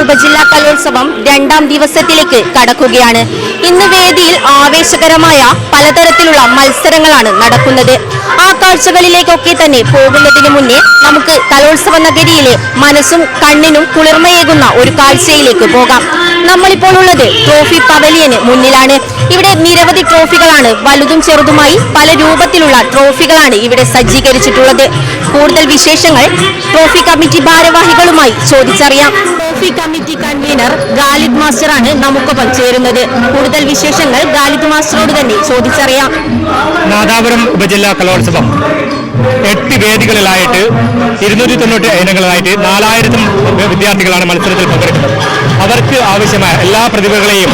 ഉപജില്ലാ കലോത്സവം രണ്ടാം ദിവസത്തിലേക്ക് കടക്കുകയാണ്. ഇന്ന് വേദിയിൽ ആവേശകരമായ പലതരത്തിലുള്ള മത്സരങ്ങളാണ് നടക്കുന്നത്. ആ കാഴ്ചകളിലേക്കൊക്കെ തന്നെ പോകുന്നതിന് മുന്നേ നമുക്ക് കലോത്സവ നഗരിയിലെ മനസ്സും കണ്ണിനും കുളിർമയേകുന്ന ഒരു കാഴ്ചയിലേക്ക് പോകാം. നമ്മളിപ്പോൾ ഉള്ളത് ട്രോഫി പവലിയന് മുന്നിലാണ്. ഇവിടെ നിരവധി ട്രോഫികളാണ്. വലുതും ചെറുതുമായി പല രൂപത്തിലുള്ള ട്രോഫികളാണ് ഇവിടെ സജ്ജീകരിച്ചിട്ടുള്ളത്. കൂടുതൽ വിശേഷങ്ങൾ ട്രോഫി കമ്മിറ്റി ഭാരവാഹികളുമായി ചോദിച്ചറിയാം. ട്രോഫി കമ്മിറ്റി കൺവീനർ ഗാലിദ് മാസ്റ്ററാണ് നമുക്കൊപ്പം ചേരുന്നത്. കൂടുതൽ വിശേഷങ്ങൾ ഗാലിദ് മാസ്റ്ററോട് തന്നെ ചോദിച്ചറിയാം. നാദാപുരം ഉപജില്ലാ കലോത്സവം. എട്ട് വേദികളിലായിട്ട് ഇരുന്നൂറ്റി തൊണ്ണൂറ്റി ഇനങ്ങളിലായിട്ട് നാലായിരത്തി വിദ്യാർത്ഥികളാണ് മത്സരത്തിൽ പങ്കെടുക്കുന്നത്. അവർക്ക് ആവശ്യമായ എല്ലാ പ്രതിഭകളെയും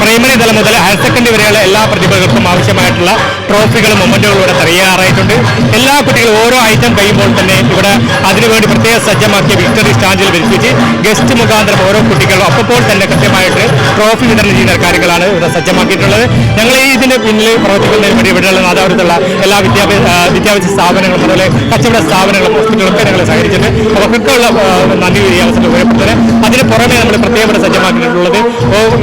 പ്രൈമറി തലം മുതൽ ഹയർ സെക്കൻഡറി വരെയുള്ള എല്ലാ പ്രതിഭകൾക്കും ആവശ്യമായിട്ടുള്ള ട്രോഫികളും മൊമെന്റുകളും ഇവിടെ തയ്യാറായിട്ടുണ്ട്. എല്ലാ കുട്ടികളും ഓരോ ഐറ്റം കഴിയുമ്പോൾ തന്നെ ഇവിടെ അതിനുവേണ്ടി പ്രത്യേക സജ്ജമാക്കിയ വിക്ടറി സ്റ്റാൻഡിൽ വിരിപ്പിച്ച് ഗസ്റ്റ് മുഖാന്തരം ഓരോ കുട്ടികളും അപ്പോൾ തന്നെ കൃത്യമായിട്ട് ട്രോഫി വിതരണം ചെയ്യുന്ന കാര്യങ്ങളാണ് ഇവിടെ സജ്ജമാക്കിയിട്ടുള്ളത്. ഞങ്ങൾ ഈ ഇതിന്റെ പിന്നിൽ പ്രവർത്തിക്കുന്നതിന് വേണ്ടി ഇവിടെയുള്ള നാദാപുരത്തുള്ള എല്ലാ വിദ്യാഭ്യാസ വിദ്യാഭ്യാസ സ്ഥാപനങ്ങളും അതുപോലെ കച്ചവട സ്ഥാപനങ്ങളും ഹോസ്പിറ്റലൊക്കെ ഞങ്ങൾ സഹകരിച്ചിട്ട് അവർക്കൊക്കെയുള്ള നന്ദി ഈ അവസരം ഉപയോഗപ്പെടുത്തുന്നത് അതിന് പുറമെ നമ്മൾ പ്രത്യേകം സജ്ജമാക്കിയിട്ടുള്ളത്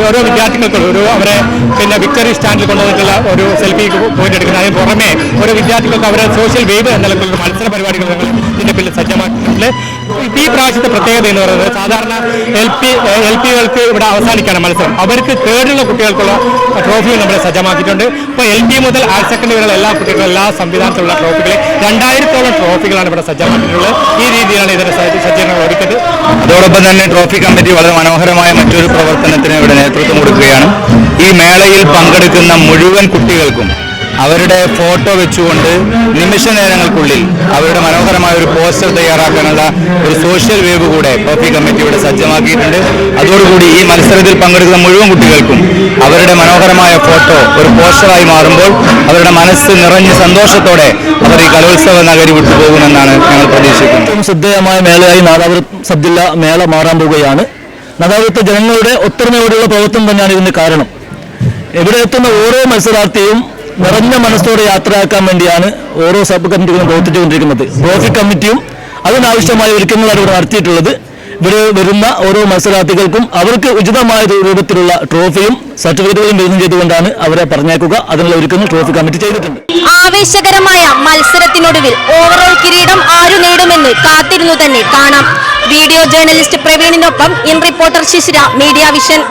ഓരോ വിദ്യാർത്ഥികൾക്കും ഒരു അവരെ പിന്നെ വിക്ടറി സ്റ്റാൻഡിൽ കൊണ്ടുവന്നിട്ടുള്ള ഒരു സെൽഫി പോയിന്റ് എടുക്കുന്നത്. അതിന് പുറമെ ഓരോ വിദ്യാർത്ഥികൾക്ക് അവരെ സോഷ്യൽ വേവ് എന്ന നിലക്കുള്ള മത്സര പരിപാടികൾ ഞങ്ങൾ ഇതിന്റെ പിന്നിൽ സജ്ജമാക്കിയിട്ടുണ്ട്. ഈ പ്രാവശ്യത്തെ പ്രത്യേകത എന്ന് പറയുന്നത് സാധാരണ എൽ പി എൽ പികൾക്ക് ഇവിടെ അവസാനിക്കാണ് മത്സരം. അവർക്ക് തേർഡിലുള്ള കുട്ടികൾക്കുള്ള ട്രോഫികൾ നമ്മൾ സജ്ജമാക്കിയിട്ടുണ്ട്. ഇപ്പോൾ എൽ പി മുതൽ ഹയർ സെക്കൻഡറി വരെയുള്ള എല്ലാ കുട്ടികളും എല്ലാ സംവിധാനത്തിലുള്ള ട്രോഫികളെ രണ്ടായിരത്തോളം ട്രോഫികളാണ് ഇവിടെ സജ്ജമാക്കിയിട്ടുള്ളത്. ഈ രീതിയിലാണ് ഇതിന്റെ സജ്ജ- സജ്ജീകരണം ഒരുക്കിയത്. അതോടൊപ്പം തന്നെ ട്രോഫി കമ്മിറ്റി വളരെ മനോഹരമായ മറ്റൊരു പ്രവർത്തനത്തിന് ഇവിടെ നേതൃത്വം കൊടുക്കുകയാണ്. ഈ മേളയിൽ പങ്കെടുക്കുന്ന മുഴുവൻ കുട്ടികൾക്കും അവരുടെ ഫോട്ടോ വെച്ചുകൊണ്ട് നിമിഷ നേരങ്ങൾക്കുള്ളിൽ അവരുടെ മനോഹരമായ ഒരു പോസ്റ്റർ തയ്യാറാക്കാനുള്ള ഒരു സോഷ്യൽ വേവ് കൂടെ കോഫി കമ്മിറ്റി ഇവിടെ സജ്ജമാക്കിയിട്ടുണ്ട്. അതോടുകൂടി ഈ മത്സരത്തിൽ പങ്കെടുക്കുന്ന മുഴുവൻ കുട്ടികൾക്കും അവരുടെ മനോഹരമായ ഫോട്ടോ ഒരു പോസ്റ്ററായി മാറുമ്പോൾ അവരുടെ മനസ്സ് നിറഞ്ഞ് സന്തോഷത്തോടെ അവർ ഈ കലോത്സവ നഗരി വിട്ടുപോകുമെന്നാണ് ഞങ്ങൾ പ്രതീക്ഷിക്കുന്നത്. ഏറ്റവും ശ്രദ്ധേയമായ മേളയായി നാദാപുരം സബ്ദില്ല മേള മാറാൻ പോവുകയാണ്. നാദാപുരത്തെ ജനങ്ങളുടെ ഒത്തൊരുമയോടുള്ള പ്രവർത്തനം തന്നെയാണ് ഇതിന് കാരണം. എവിടെ എത്തുന്ന ഓരോ മത്സരാർത്ഥിയും നിറഞ്ഞ മനസ്സോടെ യാത്രയാക്കാൻ വേണ്ടിയാണ് ഓരോ സബ് കമ്മിറ്റികളും പ്രവർത്തിച്ചുകൊണ്ടിരിക്കുന്നത്. ട്രോഫി കമ്മിറ്റിയും അതിനാവശ്യമായ ഒരുക്കങ്ങളാണ് ഇവിടെ നടത്തിയിട്ടുള്ളത്. ഇവിടെ വരുന്ന ഓരോ മത്സരാർത്ഥികൾക്കും അവർക്ക് ഉചിതമായ രൂപത്തിലുള്ള ട്രോഫിയും സർട്ടിഫിക്കറ്റുകളും വിതരണം ചെയ്തുകൊണ്ടാണ് അവരെ പറഞ്ഞേക്കുക. അതിനുള്ള ഒരുക്കങ്ങൾ ട്രോഫി കമ്മിറ്റി ചെയ്തിട്ടുണ്ട്. ആവേശകരമായ മത്സരത്തിനൊടുവിൽ ഓവറോൾ കിരീടം ആരു നേടുമെന്ന് കാത്തിരുന്നു തന്നെ കാണാം. Video journalist പ്രവീണിനൊപ്പം in reporter Shishira media vision